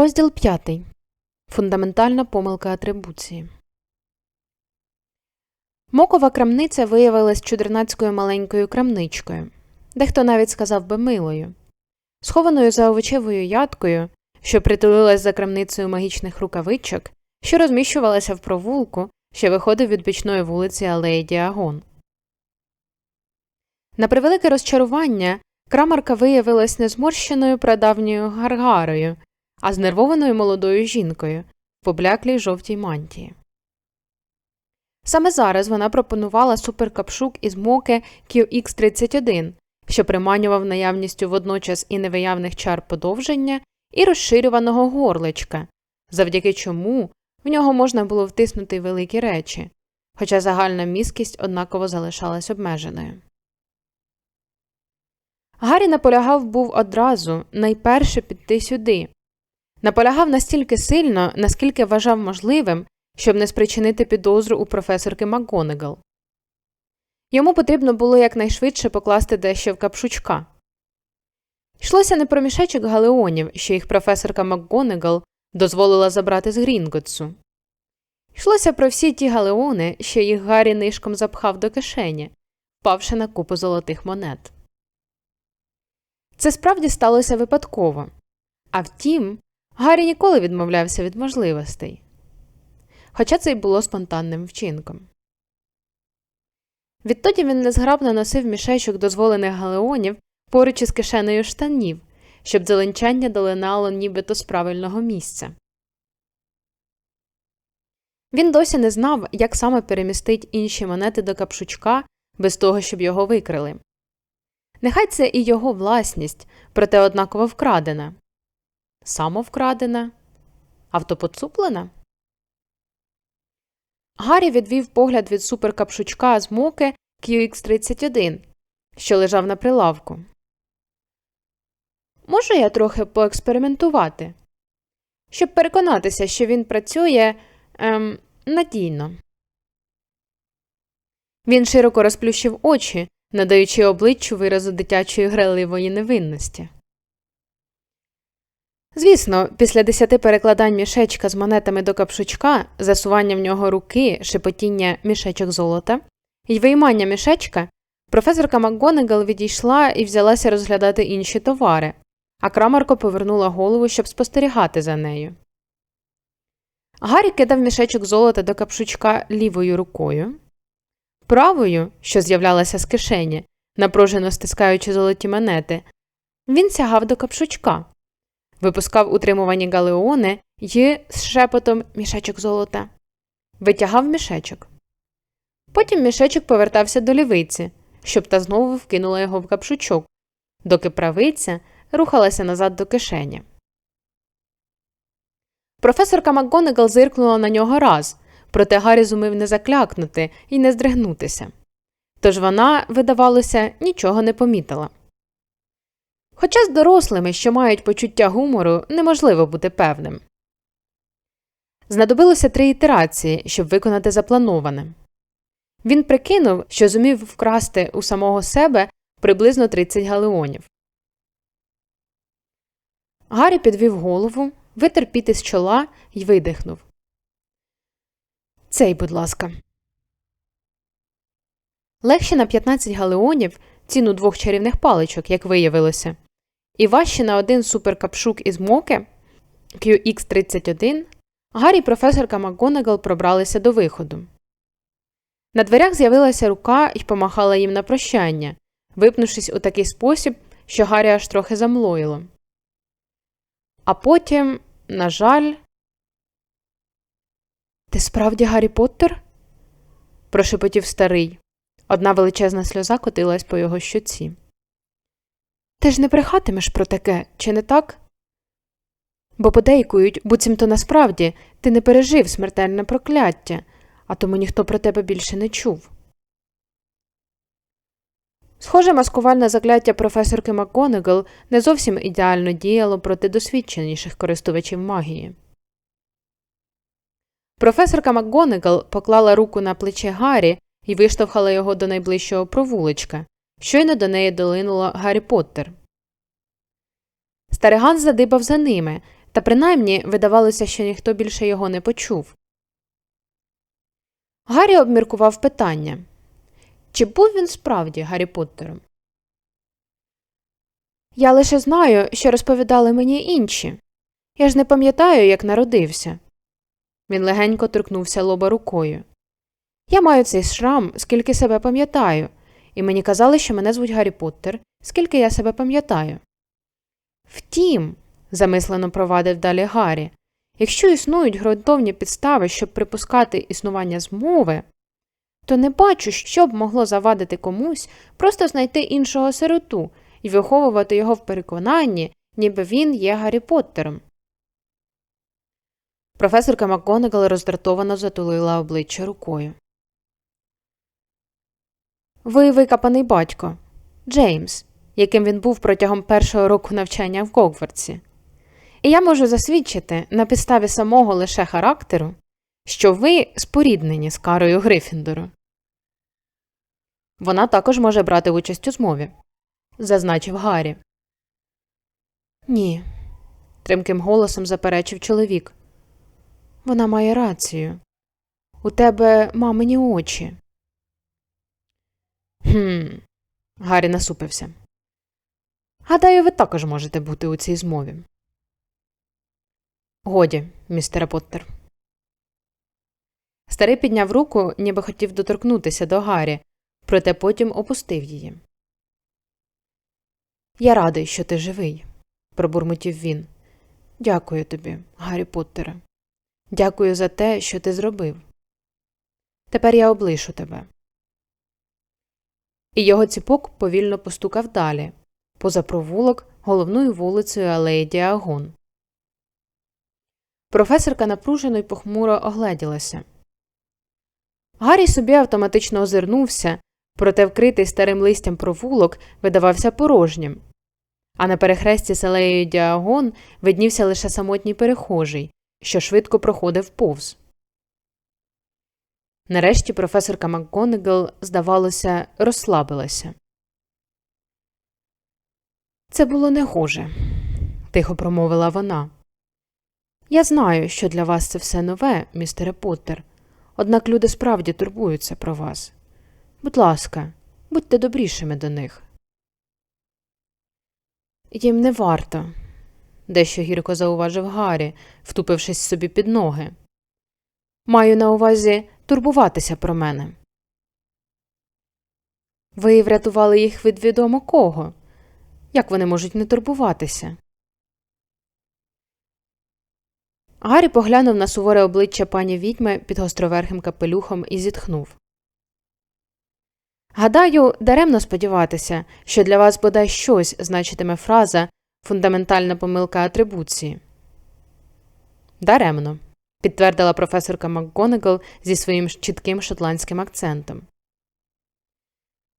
Розділ 5. Фундаментальна помилка атрибуції. Мокова крамниця виявилась чудернацькою маленькою крамничкою, дехто навіть сказав би милою, схованою за овочевою ядкою, що притулилась за крамницею магічних рукавичок, що розміщувалася в провулку, що виходив від бічної вулиці Алеї Діагон. На превелике розчарування крамарка виявилась не зморщеною прадавньою гаргарою, а знервованою молодою жінкою в побляклій жовтій мантії. Саме зараз вона пропонувала суперкапшук із моки QX31, що приманював наявністю водночас і невиявних чар подовження, і розширюваного горличка, завдяки чому в нього можна було втиснути великі речі, хоча загальна міскість однаково залишалась обмеженою. Гаррі наполягав був одразу найперше піти сюди, Наполягав настільки сильно, наскільки вважав можливим, щоб не спричинити підозру у професорки МакГонегал. Йому потрібно було якнайшвидше покласти дещо в капшучка. Йшлося не про мішечок галеонів, що їх професорка МакГонегал дозволила забрати з Грінготсу. Йшлося про всі ті галеони, що їх Гаррі нишком запхав до кишені, впавши на купу золотих монет. Це справді сталося випадково. А втім, Гаррі ніколи відмовлявся від можливостей, хоча це й було спонтанним вчинком. Відтоді він незграбно носив мішечок дозволених галеонів поруч із кишенею штанів, щоб зеленчання долинало нібито з правильного місця. Він досі не знав, як саме перемістить інші монети до капшучка без того, щоб його викрили. Нехай це і його власність, проте однаково вкрадена самовкрадена, автопоцуплена? Гаррі відвів погляд від суперкапшучка з моки QX31, що лежав на прилавку. Можу я трохи поекспериментувати, щоб переконатися, що він працює ем, надійно. Він широко розплющив очі, надаючи обличчю виразу дитячої грайливої невинності. Звісно, після десяти перекладань мішечка з монетами до капшучка, засування в нього руки, шепотіння мішечок золота і виймання мішечка, професорка МакГонегал відійшла і взялася розглядати інші товари, а крамарко повернула голову, щоб спостерігати за нею. Гаррі кидав мішечок золота до капшучка лівою рукою, правою, що з'являлася з кишені, напружено стискаючи золоті монети, він сягав до капшучка випускав утримувані галеони й з шепотом мішечок золота, витягав мішечок. Потім мішечок повертався до лівиці, щоб та знову вкинула його в капшучок, доки правиця рухалася назад до кишені. Професорка МакГонегал зиркнула на нього раз, проте Гаррі зумив не заклякнути і не здригнутися. Тож вона, видавалося, нічого не помітила. Хоча з дорослими, що мають почуття гумору, неможливо бути певним. Знадобилося три ітерації, щоб виконати заплановане. Він прикинув, що зумів вкрасти у самого себе приблизно 30 галеонів. Гаррі підвів голову, витер піти з чола і видихнув. Цей, будь ласка. Легше на 15 галеонів ціну двох чарівних паличок, як виявилося, і важче на один суперкапшук із моки QX31 Гаррі і професорка МакГонагал пробралися до виходу. На дверях з'явилася рука і помахала їм на прощання, випнувшись у такий спосіб, що Гаррі аж трохи замлоїло. А потім, на жаль, Ти справді Гаррі Поттер? прошепотів старий. Одна величезна сльоза котилась по його щоці. Ти ж не брехатимеш про таке, чи не так? Бо подейкують, буцімто насправді ти не пережив смертельне прокляття, а тому ніхто про тебе більше не чув. Схоже, маскувальне закляття професорки МакГонагал не зовсім ідеально діяло проти досвідченіших користувачів магії. Професорка МакГонагал поклала руку на плече Гаррі і виштовхала його до найближчого провулочка, Щойно до неї долинуло Гаррі Поттер. Стариган задибав за ними, та принаймні видавалося, що ніхто більше його не почув. Гаррі обміркував питання чи був він справді Гаррі Поттером? Я лише знаю, що розповідали мені інші. Я ж не пам'ятаю, як народився. Він легенько торкнувся лоба рукою. Я маю цей шрам, скільки себе пам'ятаю, і мені казали, що мене звуть Гаррі Поттер, скільки я себе пам'ятаю. Втім, замислено провадив далі Гаррі, якщо існують ґрунтовні підстави, щоб припускати існування змови, то не бачу, що б могло завадити комусь просто знайти іншого сироту і виховувати його в переконанні, ніби він є Гаррі Поттером. Професорка МакГонагал роздратовано затулила обличчя рукою. Ви викопаний батько, Джеймс, яким він був протягом першого року навчання в Гогвартсі. І я можу засвідчити на підставі самого лише характеру, що ви споріднені з Карою Грифіндору. Вона також може брати участь у змові, зазначив Гаррі. Ні, тримким голосом заперечив чоловік. Вона має рацію. У тебе мамині очі. Хм. Гаррі насупився. Гадаю, ви також можете бути у цій змові. Годі, містере Поттер. Старий підняв руку, ніби хотів доторкнутися до Гаррі, проте потім опустив її. Я радий, що ти живий, пробурмотів він. Дякую тобі, Гаррі Поттере. Дякую за те, що ти зробив. Тепер я облишу тебе. І його ціпок повільно постукав далі, поза провулок головною вулицею алеї Діагон. Професорка напружено й похмуро огледілася. Гаррі собі автоматично озирнувся, проте вкритий старим листям провулок видавався порожнім, а на перехресті з алеєю Діагон виднівся лише самотній перехожий, що швидко проходив повз. Нарешті професорка МакГонагал, здавалося, розслабилася. Це було негоже, тихо промовила вона. Я знаю, що для вас це все нове, містере Поттер, однак люди справді турбуються про вас. Будь ласка, будьте добрішими до них. Їм не варто, дещо гірко зауважив Гаррі, втупившись собі під ноги. Маю на увазі турбуватися про мене. Ви врятували їх від відомо кого? Як вони можуть не турбуватися? Гаррі поглянув на суворе обличчя пані відьми під гостроверхим капелюхом і зітхнув. Гадаю, даремно сподіватися, що для вас бодай щось значитиме фраза фундаментальна помилка атрибуції. Даремно, підтвердила професорка МакГонагал зі своїм чітким шотландським акцентом.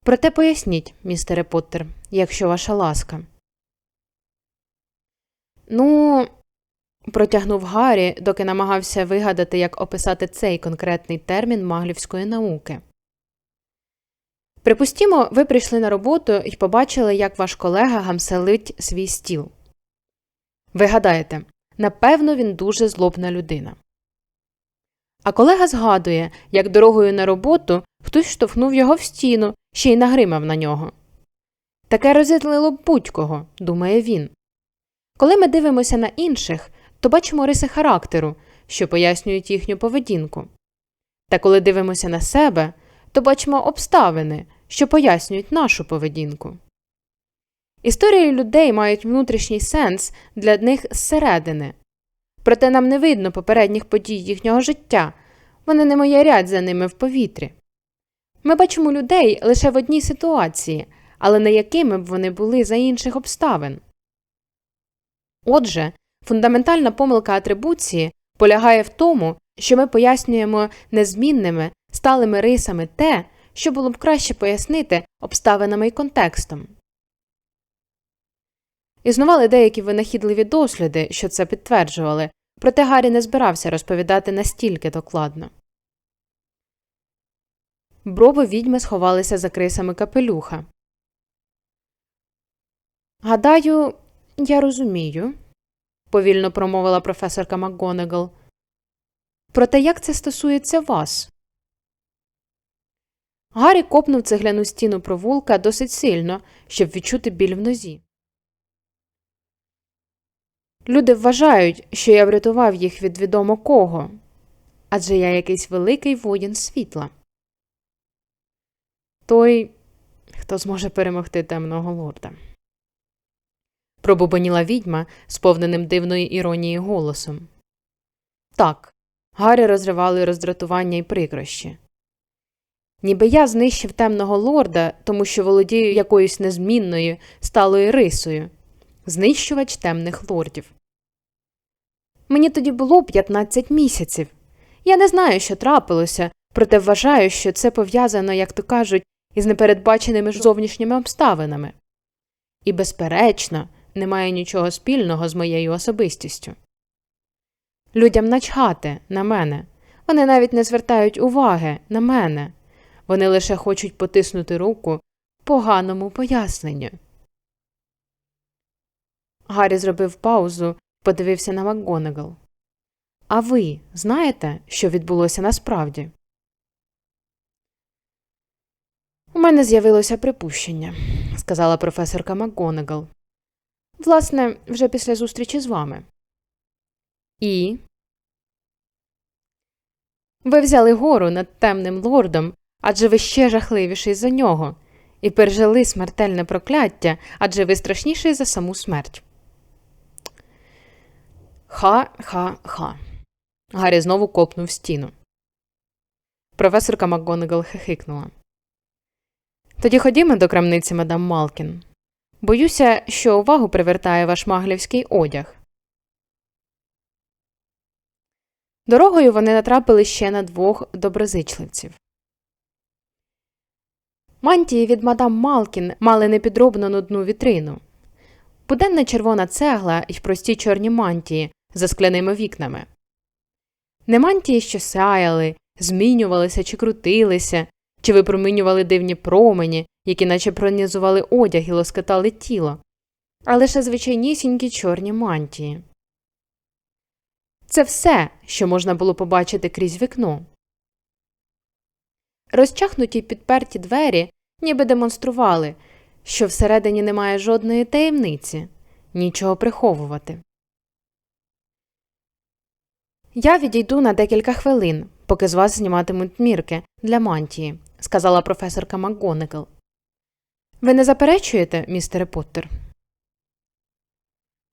Проте поясніть, містере Поттер, якщо ваша ласка. Ну, протягнув Гаррі, доки намагався вигадати, як описати цей конкретний термін маглівської науки. Припустімо, ви прийшли на роботу і побачили, як ваш колега гамселить свій стіл. Ви гадаєте, напевно, він дуже злобна людина. А колега згадує, як дорогою на роботу хтось штовхнув його в стіну, ще й нагримав на нього. Таке розізлило б будь-кого, думає він. Коли ми дивимося на інших, то бачимо риси характеру, що пояснюють їхню поведінку. Та коли дивимося на себе, то бачимо обставини, що пояснюють нашу поведінку. Історії людей мають внутрішній сенс для них зсередини, проте нам не видно попередніх подій їхнього життя, вони не моярять за ними в повітрі. Ми бачимо людей лише в одній ситуації, але не якими б вони були за інших обставин. Отже, фундаментальна помилка атрибуції полягає в тому, що ми пояснюємо незмінними сталими рисами те, що було б краще пояснити обставинами і контекстом. Існували деякі винахідливі досліди, що це підтверджували, проте Гаррі не збирався розповідати настільки докладно. Брови відьми сховалися за крисами капелюха. Гадаю, я розумію, повільно промовила професорка МакГонагал. Проте як це стосується вас? Гаррі копнув цегляну стіну провулка досить сильно, щоб відчути біль в нозі. Люди вважають, що я врятував їх від відомо кого, адже я якийсь великий воїн світла. Той, хто зможе перемогти темного лорда. Пробубаніла відьма, сповненим дивної іронії голосом. Так, Гаррі розривали роздратування і прикрощі. Ніби я знищив темного лорда, тому що володію якоюсь незмінною, сталою рисою знищувач темних лордів. Мені тоді було 15 місяців. Я не знаю, що трапилося, проте вважаю, що це пов'язано, як то кажуть, із непередбаченими зовнішніми обставинами. І, безперечно, немає нічого спільного з моєю особистістю. Людям начхати на мене, вони навіть не звертають уваги на мене, вони лише хочуть потиснути руку поганому поясненню. Гаррі зробив паузу подивився на МакГонагал. А ви знаєте, що відбулося насправді? У мене з'явилося припущення, сказала професорка МакГонагал. Власне, вже після зустрічі з вами. І. Ви взяли гору над темним лордом, адже ви ще жахливіший за нього, і пережили смертельне прокляття, адже ви страшніший за саму смерть. Ха-ха-ха. Гаррі знову копнув стіну. Професорка МакГонагал хихикнула. Тоді ходімо до крамниці мадам Малкін. Боюся, що увагу привертає ваш маглівський одяг. Дорогою вони натрапили ще на двох доброзичливців. Мантії від мадам Малкін мали непідробну нудну вітрину. Буденна червона цегла й прості чорні мантії за скляними вікнами. Не мантії, що сяяли, змінювалися чи крутилися, чи випромінювали дивні промені, які наче пронізували одяг і лоскотали тіло, а лише звичайнісінькі чорні мантії. Це все, що можна було побачити крізь вікно. Розчахнуті підперті двері ніби демонстрували, що всередині немає жодної таємниці, нічого приховувати. Я відійду на декілька хвилин, поки з вас зніматимуть мірки для мантії, сказала професорка МакГонагал. Ви не заперечуєте, містере Поттер?»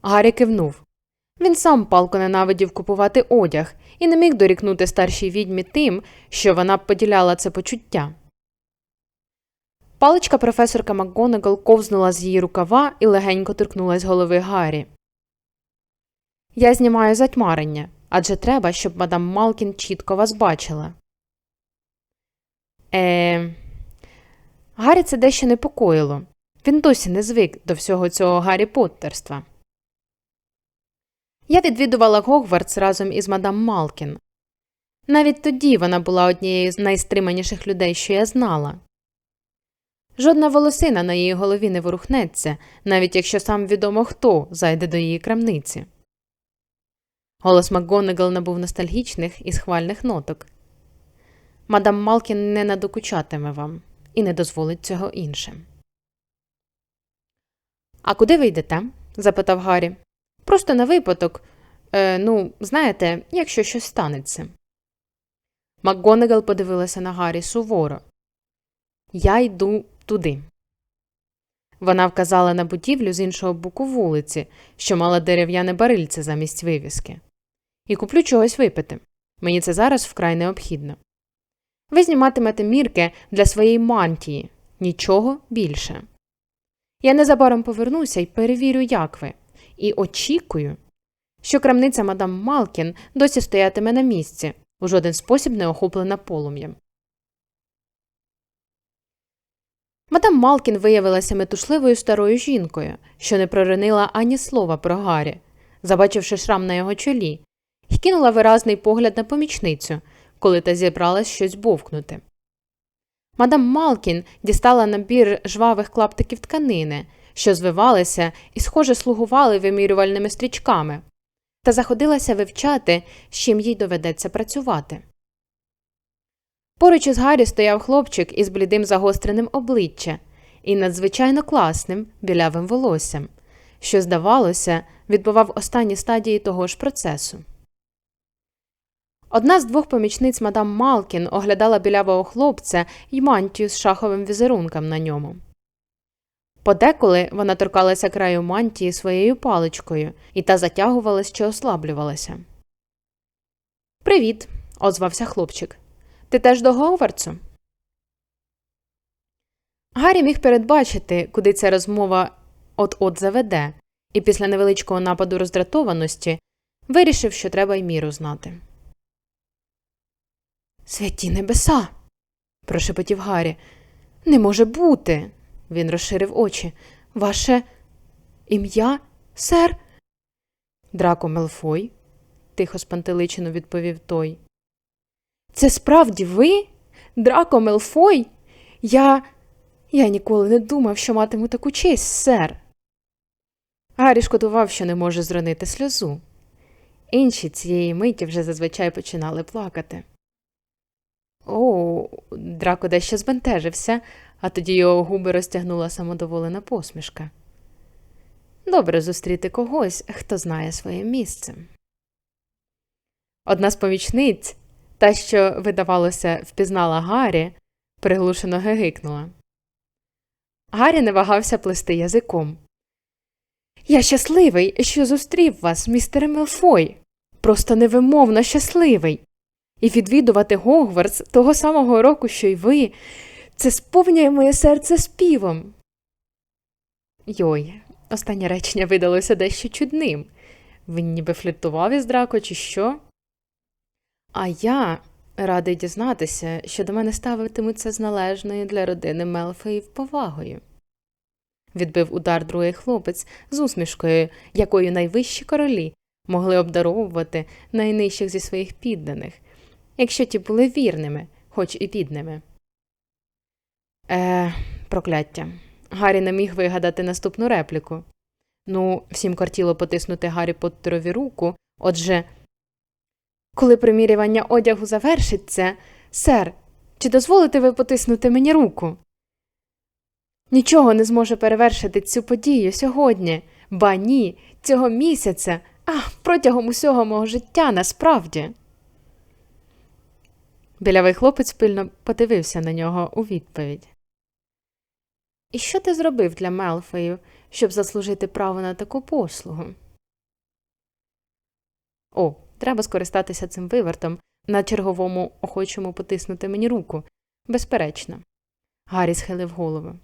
Гаррі кивнув. Він сам палко ненавидів купувати одяг і не міг дорікнути старшій відьмі тим, що вона б поділяла це почуття. Паличка професорка МакГонагал ковзнула з її рукава і легенько торкнулась голови Гаррі. Я знімаю затьмарення, адже треба, щоб мадам Малкін чітко вас бачила. Е... Гаррі це дещо непокоїло. Він досі не звик до всього цього Гаррі Поттерства. Я відвідувала Гогвартс разом із мадам Малкін. Навіть тоді вона була однією з найстриманіших людей, що я знала. Жодна волосина на її голові не ворухнеться, навіть якщо сам відомо хто зайде до її крамниці. Голос МакГонагал набув ностальгічних і схвальних ноток. Мадам Малкін не надокучатиме вам і не дозволить цього іншим. А куди ви йдете? запитав Гаррі. Просто на випадок. Е, Ну, знаєте, якщо щось станеться. МакГонагал подивилася на Гаррі суворо. Я йду туди. Вона вказала на будівлю з іншого боку вулиці, що мала дерев'яне барильце замість вивіски і куплю чогось випити. Мені це зараз вкрай необхідно. Ви зніматимете мірки для своєї мантії, нічого більше. Я незабаром повернуся і перевірю, як ви, і очікую, що крамниця мадам Малкін досі стоятиме на місці, у жоден спосіб не охоплена полум'ям. Мадам Малкін виявилася метушливою старою жінкою, що не проронила ані слова про Гаррі, забачивши шрам на його чолі, і кинула виразний погляд на помічницю, коли та зібралась щось бовкнути. Мадам Малкін дістала набір жвавих клаптиків тканини, що звивалися і, схоже, слугували вимірювальними стрічками, та заходилася вивчати, з чим їй доведеться працювати. Поруч із Гаррі стояв хлопчик із блідим загостреним обличчя і надзвичайно класним білявим волоссям, що, здавалося, відбував останні стадії того ж процесу. Одна з двох помічниць мадам Малкін оглядала білявого хлопця й мантію з шаховим візерунком на ньому. Подеколи вона торкалася краю мантії своєю паличкою, і та затягувалась чи ослаблювалася. Привіт, озвався хлопчик. Ти теж до Говардсу? Гаррі міг передбачити, куди ця розмова от-от заведе, і після невеличкого нападу роздратованості вирішив, що треба й міру знати. Святі небеса. прошепотів Гаррі. Не може бути. Він розширив очі. Ваше ім'я, сер? Драко Мелфой, тихо спантеличено відповів той. Це справді ви? Драко Мелфой? Я. Я ніколи не думав, що матиму таку честь, сер. Гаррі шкодував, що не може зронити сльозу. Інші цієї миті вже зазвичай починали плакати. О, драко дещо збентежився, а тоді його губи розтягнула самодоволена посмішка. Добре зустріти когось, хто знає своє місце. Одна з помічниць, та, що, видавалося, впізнала Гаррі, приглушено гигикнула. Гаррі не вагався плести язиком. Я щасливий, що зустрів вас, містере Мелфой. Просто невимовно щасливий. І відвідувати Гогвартс того самого року, що й ви, це сповнює моє серце співом. Йой, останнє речення видалося дещо чудним. Він ніби фліртував із драко, чи що? А я радий дізнатися, що до мене ставитимуться з належною для родини Мелфеїв повагою. Відбив удар другий хлопець з усмішкою, якою найвищі королі могли обдаровувати найнижчих зі своїх підданих, якщо ті були вірними, хоч і підними. Е, прокляття. Гаррі не міг вигадати наступну репліку. Ну, всім кортіло потиснути Гаррі Поттерові руку, отже. Коли примірювання одягу завершиться, сер, чи дозволите ви потиснути мені руку? Нічого не зможе перевершити цю подію сьогодні, ба ні, цього місяця, а протягом усього мого життя насправді. Білявий хлопець пильно подивився на нього у відповідь. І що ти зробив для Мелфею, щоб заслужити право на таку послугу? О, треба скористатися цим вивертом на черговому охочому потиснути мені руку. Безперечно. Гаррі схилив голову.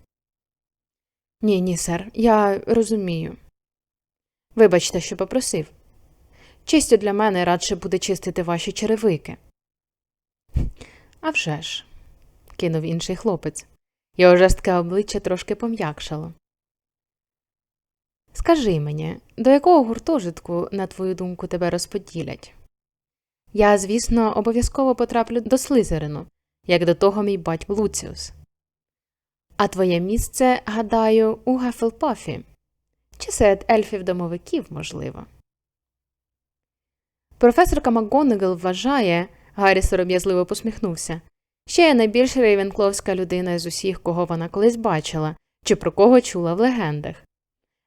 Ні, ні, сер, я розумію. Вибачте, що попросив. Чистю для мене радше буде чистити ваші черевики. «А вже ж», – кинув інший хлопець. Його жорстке обличчя трошки пом'якшало. Скажи мені, до якого гуртожитку, на твою думку, тебе розподілять? Я, звісно, обов'язково потраплю до Слизерину, як до того мій батько Луціус. А твоє місце, гадаю, у Гафелпафі чи серед ельфів домовиків, можливо. Професорка МакГонагал вважає, Гаррі сором'язливо посміхнувся, що я найбільш рейвенкловська людина з усіх, кого вона колись бачила, чи про кого чула в легендах.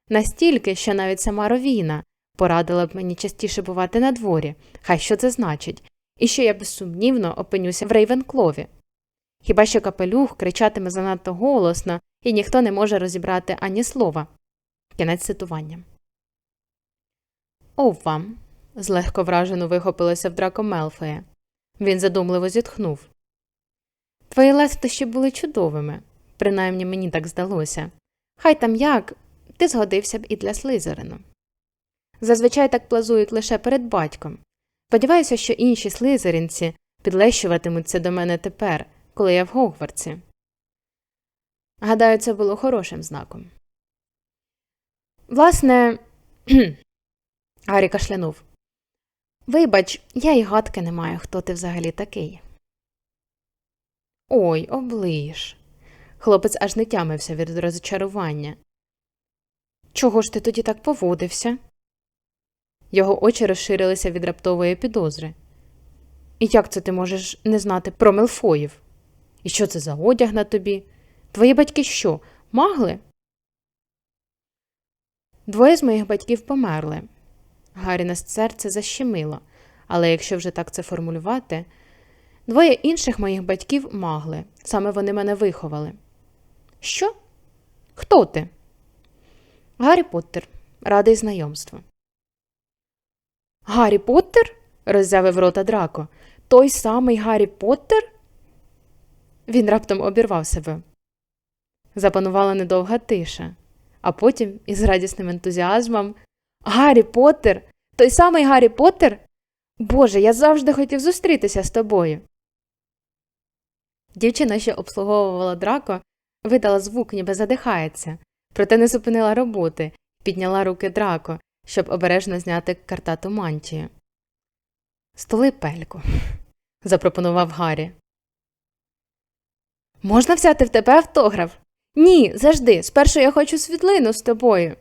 Настільки, що навіть сама Ровіна порадила б мені частіше бувати на дворі, хай що це значить, і що я безсумнівно опинюся в Рейвенклові. Хіба що капелюх кричатиме занадто голосно, і ніхто не може розібрати ані слова. Кінець цитування. Ова. злегко вражено вихопилося в драко Мелфея. Він задумливо зітхнув. Твої лестощі були чудовими, принаймні мені так здалося. Хай там як, ти згодився б і для слизерину. Зазвичай так плазують лише перед батьком. Сподіваюся, що інші слизеринці підлещуватимуться до мене тепер, коли я в Гогвартсі. Гадаю, це було хорошим знаком. Власне, Гаррі кашлянув. Вибач, я й гадки не маю, хто ти взагалі такий. Ой, оближ. Хлопець аж не тямився від розчарування. Чого ж ти тоді так поводився? Його очі розширилися від раптової підозри. І як це ти можеш не знати про Мелфоїв? І що це за одяг на тобі? Твої батьки що, магли? Двоє з моїх батьків померли. Гаріне серце защемило, але якщо вже так це формулювати, двоє інших моїх батьків магли, саме вони мене виховали. Що? Хто ти? Гаррі Поттер. Радий знайомству. Гаррі Поттер? роззявив рота Драко. Той самий Гаррі Поттер? Він раптом обірвав себе. Запанувала недовга тиша, а потім із радісним ентузіазмом Гаррі Поттер? Той самий Гаррі Поттер? Боже, я завжди хотів зустрітися з тобою. Дівчина, що обслуговувала драко, видала звук, ніби задихається, проте не зупинила роботи підняла руки драко, щоб обережно зняти картату мантію. Столи пельку, запропонував Гаррі. Можна взяти в тебе автограф? Ні, завжди. Спершу я хочу світлину з тобою.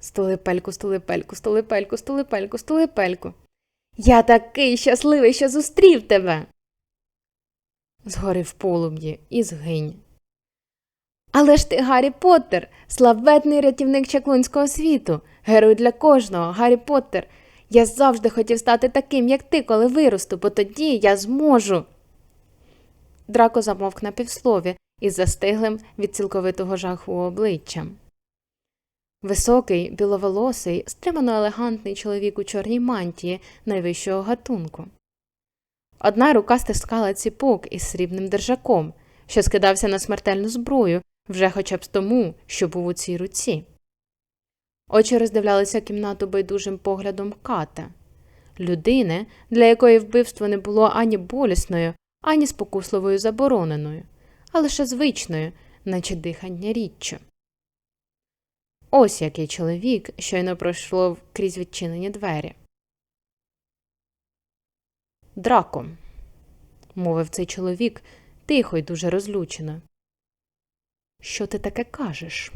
Столипельку, столипельку, столипельку, столипельку, столипельку. Я такий щасливий, що зустрів тебе. Згорив полум'ї і згинь. Але ж ти Гаррі Поттер, славетний рятівник чаклунського світу, герой для кожного, Гаррі Поттер. Я завжди хотів стати таким, як ти, коли виросту, бо тоді я зможу. Драко замовк на півслові із застиглим від цілковитого жаху обличчям. Високий, біловолосий, стримано елегантний чоловік у чорній мантії найвищого гатунку. Одна рука стискала ціпок із срібним держаком, що скидався на смертельну зброю, вже хоча б тому, що був у цій руці. Очі роздивлялися кімнату байдужим поглядом ката, людини, для якої вбивство не було ані болісною, ані спокусливою забороненою, а лише звичною, наче дихання річчю. Ось який чоловік щойно пройшло крізь відчинені двері. Драко, мовив цей чоловік тихо й дуже розлючено. Що ти таке кажеш?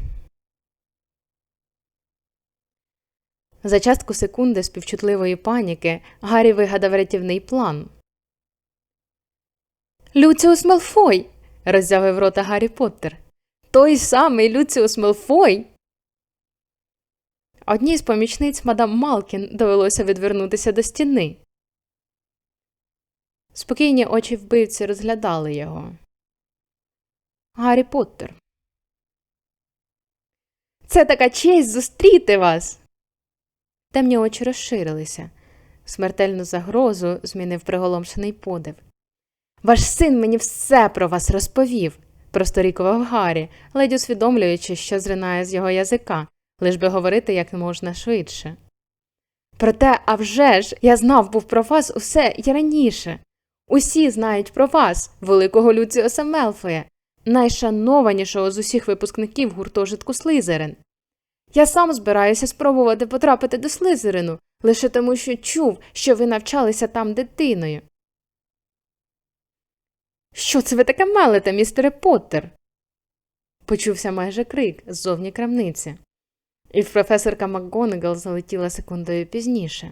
За частку секунди співчутливої паніки Гаррі вигадав рятівний план. Люціус Мелфой. роззявив рота Гаррі Поттер. Той самий Люціус Мелфой. Одній з помічниць мадам Малкін довелося відвернутися до стіни. Спокійні очі вбивці розглядали його. Гаррі Поттер. Це така честь зустріти вас. Темні очі розширилися. Смертельну загрозу змінив приголомшений подив. Ваш син мені все про вас розповів, просторікував Гаррі, ледь усвідомлюючи, що зринає з його язика, лиш би говорити як можна швидше. Проте, а вже ж, я знав був про вас усе і раніше. Усі знають про вас, великого Люціоса Мелфоя, найшанованішого з усіх випускників гуртожитку Слизерин. Я сам збираюся спробувати потрапити до Слизерину, лише тому, що чув, що ви навчалися там дитиною. Що це ви таке мелите, містере Поттер? Почувся майже крик ззовні крамниці, і професорка МакГонагал залетіла секундою пізніше.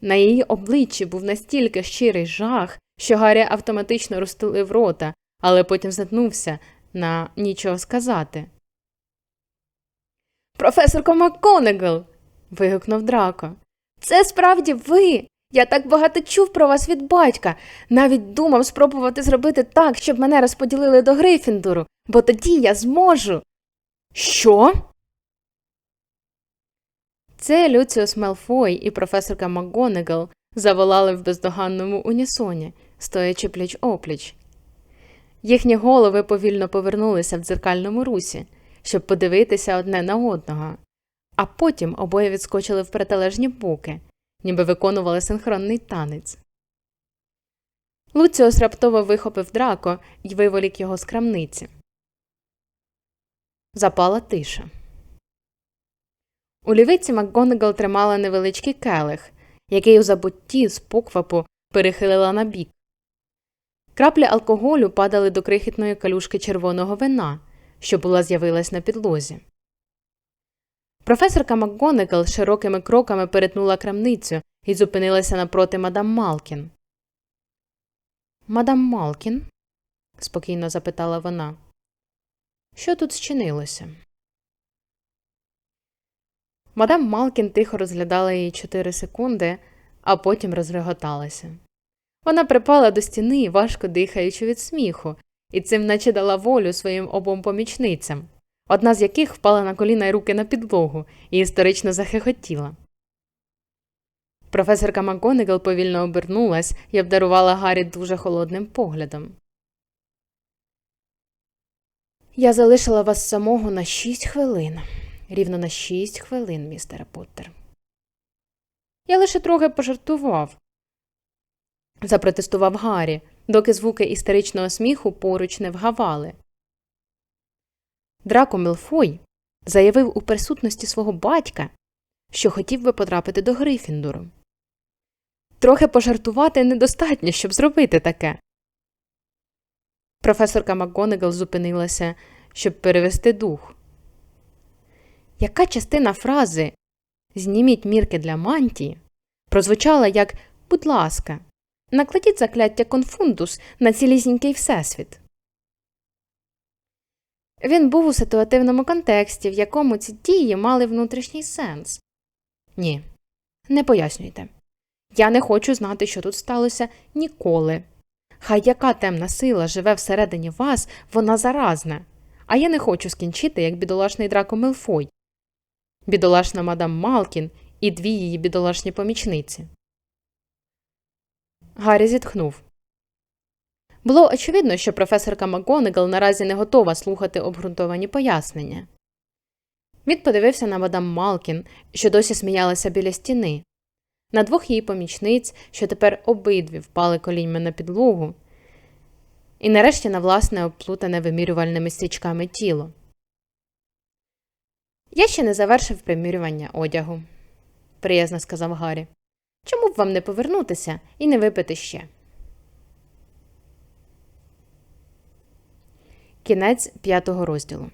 На її обличчі був настільки щирий жах, що Гаррі автоматично розтулив рота, але потім затнувся на нічого сказати. Професорко МакКонегал. вигукнув Драко. Це справді ви. Я так багато чув про вас від батька. Навіть думав спробувати зробити так, щоб мене розподілили до Грифіндору, бо тоді я зможу. Що? Це Люціус Мелфой і професорка МакГонагал заволали в бездоганному унісоні, стоячи пліч опліч. Їхні голови повільно повернулися в дзеркальному русі, щоб подивитися одне на одного, а потім обоє відскочили в протилежні боки, ніби виконували синхронний танець. Луціос раптово вихопив драко і виволік його з крамниці. Запала тиша. У лівиці МакГонагал тримала невеличкий келих, який у забутті з поквапу перехилила на бік. Краплі алкоголю падали до крихітної калюшки червоного вина, що була з'явилась на підлозі. Професорка МакГонегал широкими кроками перетнула крамницю і зупинилася напроти мадам Малкін. Мадам Малкін? спокійно запитала вона. Що тут зчинилося? Мадам Малкін тихо розглядала її чотири секунди, а потім розреготалася. Вона припала до стіни, важко дихаючи від сміху, і цим наче дала волю своїм обом помічницям, одна з яких впала на коліна й руки на підлогу і історично захихотіла. Професорка МакГонегал повільно обернулась і обдарувала Гаррі дуже холодним поглядом. Я залишила вас самого на шість хвилин. Рівно на шість хвилин, містере Поттер. Я лише трохи пожартував, запротестував Гаррі, доки звуки істеричного сміху поруч не вгавали. Драко Мелфой заявив у присутності свого батька, що хотів би потрапити до Грифіндору. Трохи пожартувати недостатньо, щоб зробити таке. Професорка МакГонегал зупинилася, щоб перевести дух. Яка частина фрази Зніміть мірки для мантії прозвучала як Будь ласка, накладіть закляття конфундус на цілісінький всесвіт. Він був у ситуативному контексті, в якому ці дії мали внутрішній сенс. Ні, не пояснюйте. Я не хочу знати, що тут сталося ніколи. Хай яка темна сила живе всередині вас, вона заразна, а я не хочу скінчити, як бідолашний драко Мелфой, бідолашна мадам Малкін і дві її бідолашні помічниці. Гаррі зітхнув. Було очевидно, що професорка МакГонагал наразі не готова слухати обґрунтовані пояснення. Він подивився на мадам Малкін, що досі сміялася біля стіни, на двох її помічниць, що тепер обидві впали коліньми на підлогу, і нарешті на власне обплутане вимірювальними стрічками тіло. Я ще не завершив примірювання одягу, приязно сказав Гаррі. Чому б вам не повернутися і не випити ще? Кінець п'ятого розділу.